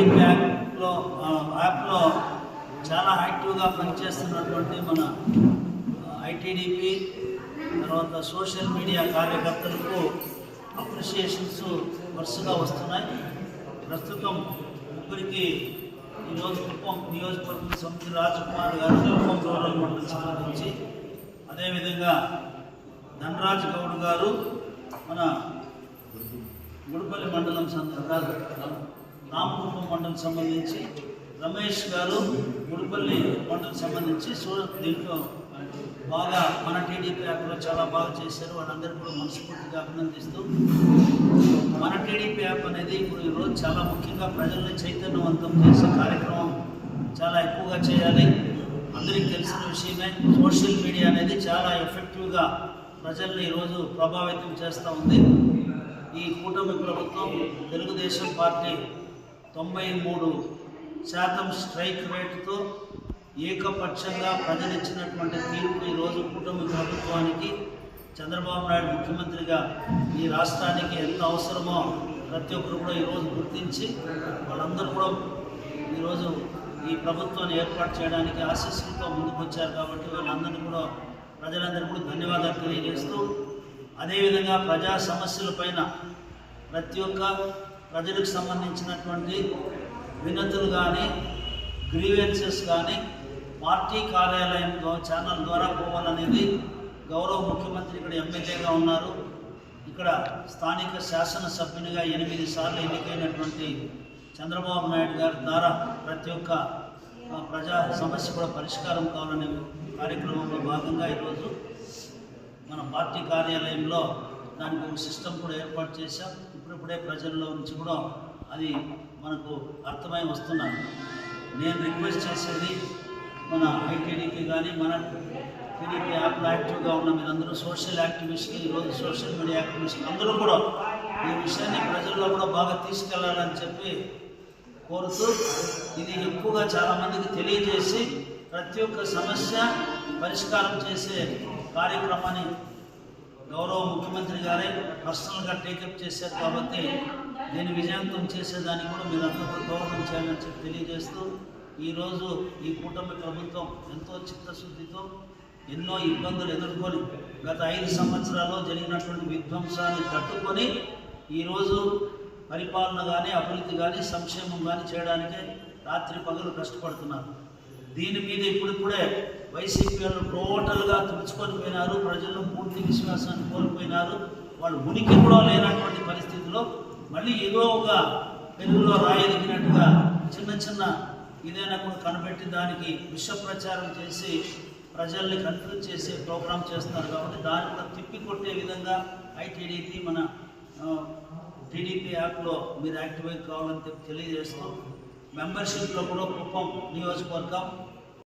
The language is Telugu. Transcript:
యాప్లో చాలా యాక్టివ్గా పనిచేస్తున్నటువంటి మన ఐటీడీపీ తర్వాత సోషల్ మీడియా కార్యకర్తలకు అప్రిషియేషన్స్ వరుసగా వస్తున్నాయి. ప్రస్తుతం ముగ్గురికి ఈరోజు కుప్పం నియోజకవర్గం సమితి రాజకుమార్ గారు కుప్పం రూరల్ మండలి సంబంధించి అదేవిధంగా ధనరాజ్ గౌడ్ గారు మన గుడిపల్లి మండలం సంద- కాదు, మండలం సంబంధించి రమేష్ గారు గుడిపల్లి మండలం సంబంధించి సూరత్ దీంట్లో బాగా మన టీడీపీ యాప్లో చాలా బాగా చేశారు. వాళ్ళందరూ కూడా మనస్ఫూర్తిగా అభినందిస్తూ మన టీడీపీ యాప్ అనేది ఇప్పుడు ఈరోజు చాలా ముఖ్యంగా ప్రజల్ని చైతన్యవంతం చేసే కార్యక్రమం చాలా ఎక్కువగా చేయాలి. అందరికీ తెలిసిన విషయమే సోషల్ మీడియా అనేది చాలా ఎఫెక్టివ్గా ప్రజల్ని ఈరోజు ప్రభావితం చేస్తూ ఉంది. ఈ కూటమి ప్రభుత్వం తెలుగుదేశం పార్టీ తొంభై మూడు శాతం స్ట్రైక్ రేటుతో ఏకపక్షంగా ప్రజలిచ్చినటువంటి తీర్పు ఈరోజు కూటమి ప్రభుత్వానికి చంద్రబాబు నాయుడు ముఖ్యమంత్రిగా ఈ రాష్ట్రానికి ఎంత అవసరమో ప్రతి ఒక్కరు కూడా ఈరోజు గుర్తించి వాళ్ళందరూ కూడా ఈరోజు ఈ ప్రభుత్వాన్ని ఏర్పాటు చేయడానికి ఆశీస్సులతో ముందుకొచ్చారు కాబట్టి వాళ్ళందరినీ కూడా ప్రజలందరూ కూడా ధన్యవాదాలు తెలియజేస్తూ అదేవిధంగా ప్రజా సమస్యలపైన ప్రతి ఒక్క ప్రజలకు సంబంధించినటువంటి వినతులు కానీ గ్రీవెన్సెస్ కానీ పార్టీ కార్యాలయం ఛానల్ ద్వారా పోవాలనేది గౌరవ ముఖ్యమంత్రి ఇక్కడ ఎమ్మెల్యేగా ఉన్నారు. ఇక్కడ స్థానిక శాసనసభ్యునిగా ఎనిమిది సార్లు ఎన్నికైనటువంటి చంద్రబాబు నాయుడు గారి ద్వారా ప్రతి ఒక్క ప్రజా సమస్య కూడా పరిష్కారం కావాలనే కార్యక్రమంలో భాగంగా ఈరోజు మన పార్టీ కార్యాలయంలో దానికి ఒక సిస్టమ్ కూడా ఏర్పాటు చేశాం. ఇప్పుడిప్పుడే ప్రజల్లో నుంచి కూడా అది మనకు అర్థమై వస్తున్నాను నేను రిక్వెస్ట్ చేసేది మన ఐటీడీపీ కానీ మన టీడీపీ యాప్లో యాక్టివ్గా ఉన్న మీరందరూ సోషల్ యాక్టివిస్ట్ ఈరోజు సోషల్ మీడియా యాక్టివిస్ట్ అందరూ కూడా ఈ విషయాన్ని ప్రజల్లో కూడా బాగా తీసుకెళ్ళాలని చెప్పి కోరుతూ ఇది ఎక్కువగా చాలామందికి తెలియజేసి ప్రతి ఒక్క సమస్య పరిష్కారం చేసే కార్యక్రమాన్ని గౌరవ ముఖ్యమంత్రి గారే పర్సనల్గా టేకప్ చేశారు కాబట్టి దీన్ని విజయవంతం చేసేదానికి కూడా మీరు అందరూ దోహదం చేయాలని చెప్పి తెలియజేస్తూ ఈరోజు ఈ కూటమి ప్రభుత్వం ఎంతో చిత్తశుద్ధితో ఎన్నో ఇబ్బందులు ఎదుర్కొని గత ఐదు సంవత్సరాల్లో జరిగినటువంటి విధ్వంసాన్ని తట్టుకొని ఈరోజు పరిపాలన కానీ అభివృద్ధి కానీ సంక్షేమం కానీ చేయడానికే రాత్రి పగలు కష్టపడుతున్నారు. దీని మీద ఇప్పుడిప్పుడే వైసీపీ వాళ్ళు టోటల్గా తుడుచుకొని పోయినారు ప్రజలు పూర్తి విశ్వాసాన్ని కోల్పోయినారు. వాళ్ళు ఉనికి కూడా లేనటువంటి పరిస్థితిలో మళ్ళీ ఏదో ఒక పెరుగులో రాయదిగినట్టుగా చిన్న చిన్న ఏదైనా కూడా కనిపెట్టి దానికి విష ప్రచారం చేసి ప్రజల్ని కన్ఫ్యూజ్ చేసే ప్రోగ్రామ్ చేస్తున్నారు కాబట్టి దాన్ని కూడా తిప్పి కొట్టే విధంగా ఐటీడీపీ మన టీడీపీ యాప్లో మీరు యాక్టివేట్ కావాలని తెలియజేస్తాం తెలియజేస్తూ మెంబర్షిప్లో కూడా కుప్పం నియోజకవర్గం